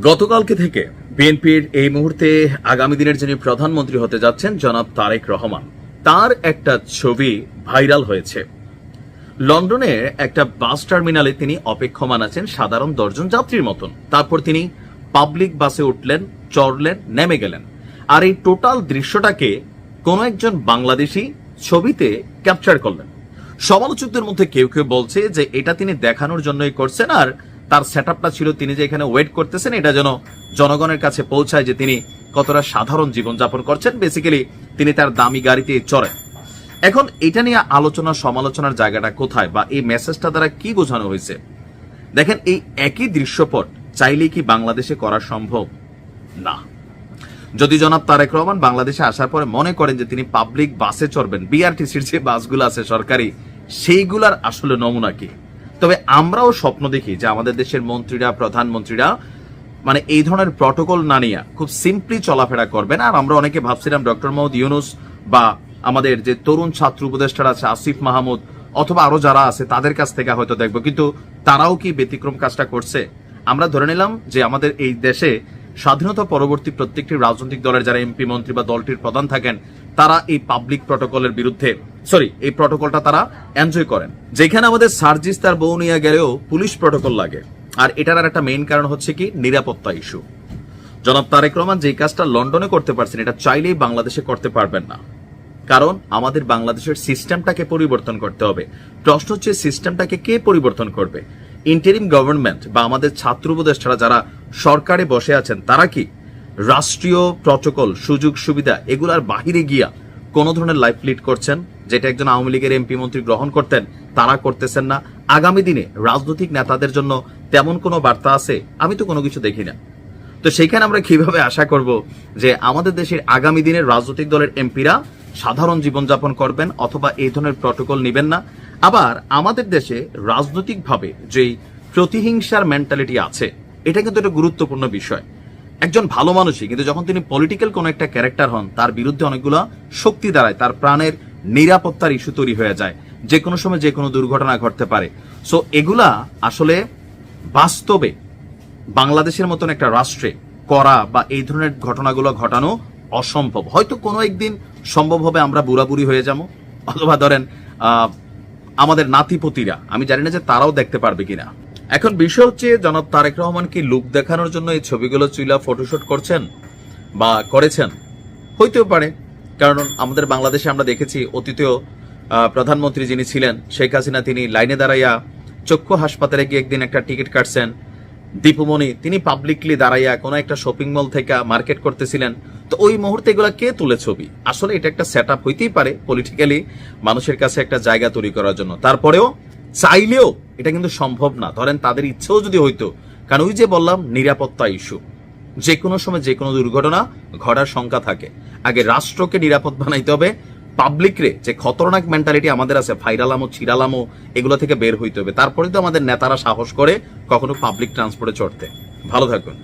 গতকালকে থেকে বিএনপির এই মুহূর্তে আগামী দিনের যিনি প্রধানমন্ত্রী হতে যাচ্ছেন, জনাব তারেক রহমান, তার একটা ছবি ভাইরাল হয়েছে। লন্ডনের একটা বাস টার্মিনালে তিনি অপেক্ষমান আছেন সাধারণ দশজন যাত্রীর মতন। তারপর তিনি পাবলিক বাসে উঠলেন, চড়লেন, নেমে গেলেন। আর এই টোটাল দৃশ্যটাকে কোন একজন বাংলাদেশি ছবিতে ক্যাপচার করলেন। সমালোচকদের মধ্যে কেউ কেউ বলছে যে এটা তিনি দেখানোর জন্যই করছেন আর তার সেট ছিল তিনি যে এখানে ওয়েট করতেছেন, এটা যেন জনগণের কাছে পৌঁছায় যে তিনি কতটা সাধারণ জীবনযাপন করছেন। বেসিক্যালি তিনি তার দামি গাড়িতে চড়েন। এখন এটা নিয়ে আলোচনা, সমালোচনার জায়গাটা কোথায় বা এই মেসেজটা দ্বারা কি বোঝানো হয়েছে? দেখেন, এই একই দৃশ্যপট চাইলেই কি বাংলাদেশে করা সম্ভব? না। যদি জনাব তারেক রহমান বাংলাদেশে আসার পরে মনে করেন যে তিনি পাবলিক বাসে চড়বেন বিআরটিসির যে বাসগুলো আছে সরকারি, সেইগুলার আসলে নমুনা কি? তবে আমরাও স্বপ্ন দেখি যে আমাদের দেশের মন্ত্রীরা, প্রধানমন্ত্রীরা মানে এই ধরনের প্রটোকল না নিয়ে খুব সিম্পলি চলাফেরা করবেন। আর আমরা অনেকে ভাবছিলাম ডক্টর মোহাম্মদ ইউনুস বা আমাদের যে তরুণ ছাত্র উপদেষ্টারা আছে, আসিফ মাহমুদ অথবা আরও যারা আছে, তাদের কাছ থেকে হয়তো দেখব। কিন্তু তারাও কি ব্যতিক্রম কাজটা করছে? আমরা ধরে নিলাম যে আমাদের এই দেশে স্বাধীনতা পরবর্তী প্রত্যেকটি রাজনৈতিক দলের যারা এমপি, মন্ত্রী বা দলটির প্রধান থাকেন তারা এই পাবলিক প্রটোকলের বিরুদ্ধে সরি এই প্রটোকলটা তারা এনজয় করেন। যেখানে আমাদের সার্জিস তার বউ নিয়ে গেলেও পুলিশ প্রটোকল লাগে। আর এটার আর একটা মেইন কারণ হচ্ছে কি, নিরাপত্তা ইস্যু জনাব তারেক রহমান যে কাজটা লন্ডনে করতে পারছেন, এটা চাইলেই বাংলাদেশে করতে পারবেন না। কারণ আমাদের বাংলাদেশের সিস্টেমটাকে পরিবর্তন করতে হবে। প্রশ্ন হচ্ছে সিস্টেমটাকে কে পরিবর্তন করবে? ইন্টারিম গভর্নমেন্ট বা আমাদের ছাত্র উপদেষ্টারা যারা সরকারে বসে আছেন, তারা কি? রাষ্ট্রীয় প্রটোকল, সুযোগ সুবিধা, এগুলার বাহিরে গিয়া কোন ধরনের লাইফ লিড করছেন, যেটা একজন আওয়ামী লীগের এমপি মন্ত্রী গ্রহণ করতেন, তারা করতেছেন না। আগামী দিনে রাজনৈতিক নেতাদের জন্য তেমন কোনো বার্তা আছে? আমি তো কোনো কিছু দেখি না। তো সেইখানে আমরা কীভাবে আশা করব যে আমাদের দেশের আগামী দিনের রাজনৈতিক দলের এমপিরা সাধারণ জীবনযাপন করবেন অথবা এই ধরনের প্রটোকল নেবেন না? আবার আমাদের দেশে রাজনৈতিকভাবে যেই প্রতিহিংসার মেন্টালিটি আছে, এটা কিন্তু একটা গুরুত্বপূর্ণ বিষয়। একজন ভালো মানুষই, কিন্তু যখন তিনি পলিটিক্যাল কোন একটা ক্যারেক্টার হন, তার বিরুদ্ধে অনেকগুলো শক্তি দাঁড়ায়, তার প্রাণের নিরাপত্তার ইস্যু তৈরি হয়ে যায়, যে কোনো সময় যে কোনো দুর্ঘটনা ঘটতে পারে। সো এগুলা আসলে বাস্তবে বাংলাদেশের মতন একটা রাষ্ট্রে করা বা এই ধরনের ঘটনাগুলো ঘটানো অসম্ভব। হয়তো কোনো একদিন সম্ভব হবে আমরা বুড়াবুড়ি হয়ে যাব, অথবা ধরেন আমাদের নাতিপতিরা, আমি জানি না যে তারাও দেখতে পারবে কিনা। এখন বিষয় হচ্ছে, জনাব তারেক রহমান কি লুক দেখানোর জন্য এই ছবিগুলো চুইলা ফটোশুট করছেন বা করেছেন? হইতেও পারে, কারণ আমাদের বাংলাদেশে আমরা দেখেছি অতীতেও প্রধানমন্ত্রী যিনি ছিলেন, শেখ হাসিনা, তিনি লাইনে দাঁড়াইয়া চক্ষু হাসপাতালে গিয়ে একদিন একটা টিকিট কাটছেন। দীপুমণি, তিনি পাবলিকলি দাঁড়াইয়া কোনো একটা শপিং মল থেকে মার্কেট করতেছিলেন। তো ওই মুহূর্তে এগুলা কে তুলে ছবি? আসলে এটা একটা সেট হইতেই পারে পলিটিক্যালি মানুষের কাছে একটা জায়গা তৈরি করার জন্য। তারপরেও চাইলেও এটা কিন্তু সম্ভব না। ধরেন তাদের ইচ্ছেও যদি হইতো, কারণ ওই যে বললাম, নিরাপত্তা ইস্যু। যে কোনো সময় যে কোনো দুর্ঘটনা ঘটার শঙ্কা থাকে। আগে রাষ্ট্রকে নিরাপদ বানাইতে হবে পাবলিক রে যে খতরনাক মেন্টালিটি আমাদের আছে, ফাইরালামো, ছিড়ালামো, এগুলো থেকে বের হইতে হবে। তারপরে তো আমাদের নেতারা সাহস করে কখনো পাবলিক ট্রান্সপোর্টে চড়তে। ভালো থাকুন।